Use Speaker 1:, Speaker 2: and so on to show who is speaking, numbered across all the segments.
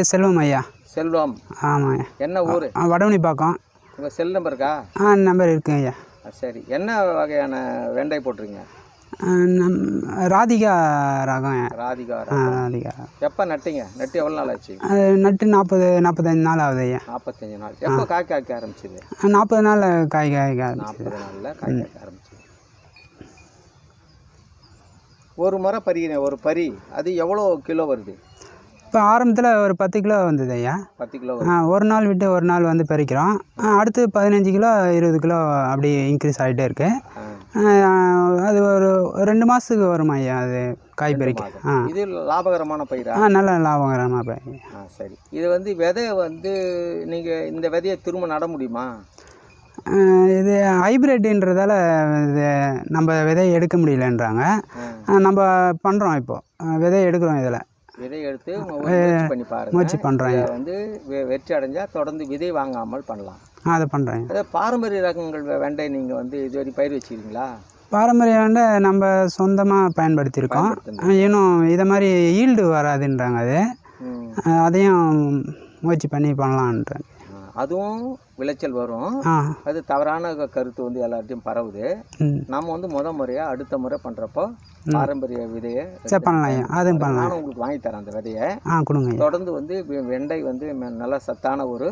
Speaker 1: செல்வம் ஐயா.
Speaker 2: செல்வம்.
Speaker 1: ஆமாம் ஐயா
Speaker 2: என்ன ஊர்?
Speaker 1: வடவனி பாக்கம்
Speaker 2: உங்கள் செல் நம்பர் இருக்கா?
Speaker 1: ஆ நம்பர் இருக்குங்க ஐயா.
Speaker 2: சரி. என்ன வகையான வெண்டை போட்டிருக்கீங்க
Speaker 1: நம் ராதிகா ரகம்.
Speaker 2: ராதிகா
Speaker 1: ராதிகா
Speaker 2: எப்போ நட்டீங்க? நட்டு எவ்வளோ நாள் ஆச்சு?
Speaker 1: அது நட்டு நாற்பது நாற்பத்தஞ்சு நாள் ஆகுது ஐயா.
Speaker 2: நாற்பத்தஞ்சு நாள். எப்போ காய் காய்க்க ஆரம்பிச்சது?
Speaker 1: நாற்பது நாள் காய் காய்க்க ஆரம்பிச்சு
Speaker 2: நாற்பது நாளில் காய் காய்க்க ஆரம்பிச்சது. ஒரு முறை பறிக்கிறேன் ஒரு பறி. அது எவ்வளோ கிலோ வருது?
Speaker 1: இப்போ ஆரம்பத்தில் ஒரு பத்து கிலோ வந்தது ஐயா.
Speaker 2: பத்து கிலோ
Speaker 1: ஆ, ஒரு நாள் விட்டு ஒரு நாள் வந்து பறிக்கிறோம். அடுத்து பதினஞ்சு கிலோ இருபது கிலோ அப்படி இன்க்ரீஸ் ஆகிட்டே இருக்கு.
Speaker 2: ஆ.
Speaker 1: ஆ, அது ஒரு ரெண்டு மாதத்துக்கு வரும் ஐயா அது காய் பறிக்க ஆ.
Speaker 2: இது லாபகரமான பயிரா?
Speaker 1: ஆ நல்ல லாபகரமாக போய்
Speaker 2: ஆ சரி. இது வந்து விதையை வந்து நீங்கள் இந்த விதையை திரும்ப நட முடியுமா?
Speaker 1: இது ஹைப்ரிட்ன்றதால இது நம்ம விதையை எடுக்க முடியலன்றாங்க. நம்ம பண்ணுறோம் இப்போது விதையை எடுக்கிறோம் இதில்.
Speaker 2: விதையை எடுத்து பண்ணி பாருங்க.
Speaker 1: முயற்சி பண்ணுறோம்
Speaker 2: இதை வந்து வெற்றி அடைஞ்சா தொடர்ந்து விதை வாங்காமல் பண்ணலாம்.
Speaker 1: அதை பண்ணுறேன்
Speaker 2: அதே பாரம்பரிய ரகங்கள் வெண்டை நீங்கள் வந்து இதுவரை பயிர் வச்சிருக்கீங்களா?
Speaker 1: பாரம்பரிய வந்து நம்ம சொந்தமாக பயன்படுத்தியிருக்கோம். இன்னும் இதை மாதிரி ஈல்டு வராதுன்றாங்க அது. அதையும் முயற்சி பண்ணி பண்ணலான்றேன்
Speaker 2: அதுவும் விளைச்சல் வரும். அது தவறான கருத்து வந்து எல்லார்ட்டையும் பரவுது. நம்ம வந்து முத முறையாக அடுத்த முறை பண்ணுறப்போ பாரம்பரிய விதையை
Speaker 1: பண்ணலாம் அதுவும் பண்ணலாம்.
Speaker 2: நானும் உங்களுக்கு வாங்கி தரேன் அந்த விதையை.
Speaker 1: கொடுங்க
Speaker 2: தொடர்ந்து வந்து வெண்டை வந்து நல்ல சத்தான ஒரு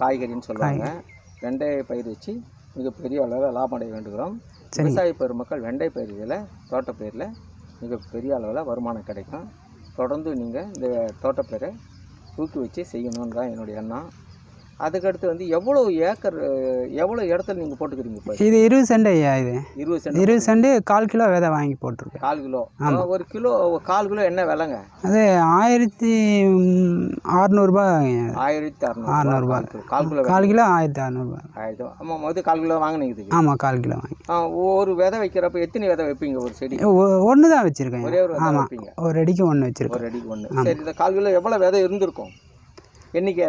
Speaker 2: காய்கறின்னு சொல்லுவாங்க. வெண்டையை பயிர் வச்சு மிகப்பெரிய அளவில் லாபம் அடைய வேண்டுகிறோம். விவசாய பெருமக்கள் வெண்டை பயிர்களில் தோட்டப்பயிரில் மிகப்பெரிய அளவில் வருமானம் கிடைக்கும். தொடர்ந்து நீங்கள் இந்த தோட்டப்பயிரை தூக்கி வச்சு செய்யணும்னு தான் என்னுடைய எண்ணம். அதுக்கடுத்து வந்து எவ்வளோ ஏக்கர் எவ்வளோ இடத்துல நீங்கள் போட்டுக்கிறீங்க இப்போ?
Speaker 1: இது இருபது சென்ட் ஐயா இது.
Speaker 2: இருபது சென்ட்
Speaker 1: இருபது சென்ட் கால் கிலோ விதை வாங்கி போட்டிருக்கேன்.
Speaker 2: கால் கிலோ. ஒரு கிலோ கால் கிலோ என்ன விலைங்க?
Speaker 1: அது ஆயிரத்தி அறநூறுபா
Speaker 2: ஆயிரத்தி அறநூறு
Speaker 1: அறநூறுபா.
Speaker 2: கால் கிலோ.
Speaker 1: கால் கிலோ ஆயிரத்தி அறநூறுபா.
Speaker 2: ஆயிரத்தி ஆமாம் மொதல் கால் கிலோ வாங்கினீங்க
Speaker 1: ஆமாம் கால் கிலோ வாங்கி.
Speaker 2: ஒரு விதை வைக்கிறப்ப எத்தனை விதை வைப்பீங்க? ஒரு செடி.
Speaker 1: ஒன்று தான் வச்சுருக்கேன்.
Speaker 2: ஒரே ஒரு
Speaker 1: ஆமாம் ஒரு அடிக்கு ஒன்று வச்சுருக்கேன்.
Speaker 2: ஒரு அடிக்கு ஒன்று சரி இந்த கால் கிலோ எவ்வளோ விதை இருந்திருக்கும்? எண்ணிக்கை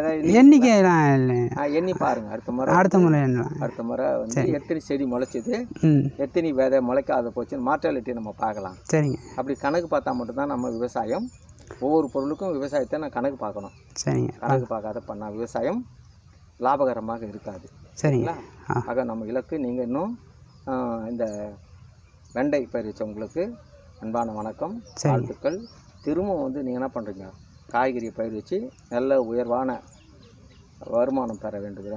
Speaker 2: ஆ, எண்ணி பாருங்க. அடுத்த முறை
Speaker 1: அடுத்த முறை
Speaker 2: அடுத்த முறை வந்து எத்தனை செடி முளைச்சது எத்தனை விதை முளைக்காத போச்சுன்னு மார்டாலிட்டி நம்ம பார்க்கலாம்.
Speaker 1: சரிங்க.
Speaker 2: அப்படி கணக்கு பார்த்தா மட்டும்தான் நம்ம விவசாயம் ஒவ்வொரு பொருளுக்கும் விவசாயத்தை நான் கணக்கு பார்க்கணும்.
Speaker 1: சரிங்க.
Speaker 2: கணக்கு பார்க்காத பண்ணால் விவசாயம் லாபகரமாக இருக்காது.
Speaker 1: சரிங்க. ஆ.
Speaker 2: ஆக நம்ம இலக்கு நீங்கள் இன்னும் இந்த வெண்டை பயிரிச்சவங்களுக்கு அன்பான வணக்கம் வாழ்த்துக்கள். திரும்பவும் வந்து நீங்கள் என்ன பண்ணுறீங்க காய்கறி பயிர் வச்சு நல்ல உயர்வான வருமானம் பெற வேண்டும்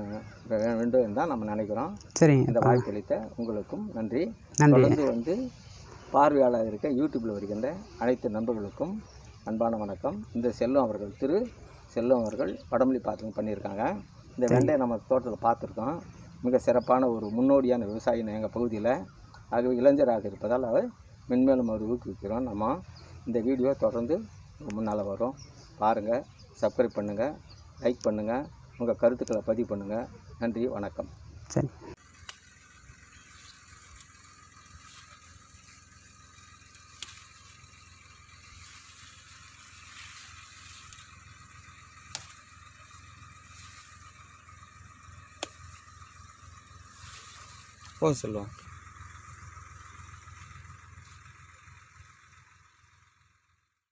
Speaker 2: வேண்டும் தான் நம்ம நினைக்கிறோம்.
Speaker 1: சரிங்க
Speaker 2: இந்த வாய்ப்பளித்த உங்களுக்கும்
Speaker 1: நன்றி.
Speaker 2: தொடர்ந்து வந்து பார்வையாளர் இருக்க யூடியூப்பில் வருகின்ற அனைத்து நண்பர்களுக்கும் அன்பான வணக்கம். இந்த செல்வம் அவர்கள் திரு செல்வம் அவர்கள் படமொழி பார்த்து பண்ணியிருக்காங்க. இந்த வெண்டையை நம்ம தோட்டத்தில் பார்த்துருக்கோம். மிக சிறப்பான ஒரு முன்னோடியான விவசாயி எங்கள் பகுதியில். ஆகவே இளைஞராக இருப்பதால் அவர் மென்மேலும் அவர் ஊக்குவிக்கிறோம். நம்ம இந்த வீடியோ தொடர்ந்து முன்னால் வரும். பாருங்கள் சப்ஸ்கிரைப் பண்ணுங்கள் லைக் பண்ணுங்கள் உங்கள் கருத்துக்களை பதிவு பண்ணுங்கள் நன்றி வணக்கம்.
Speaker 1: சரி.
Speaker 2: போக சொல்லுவோம்.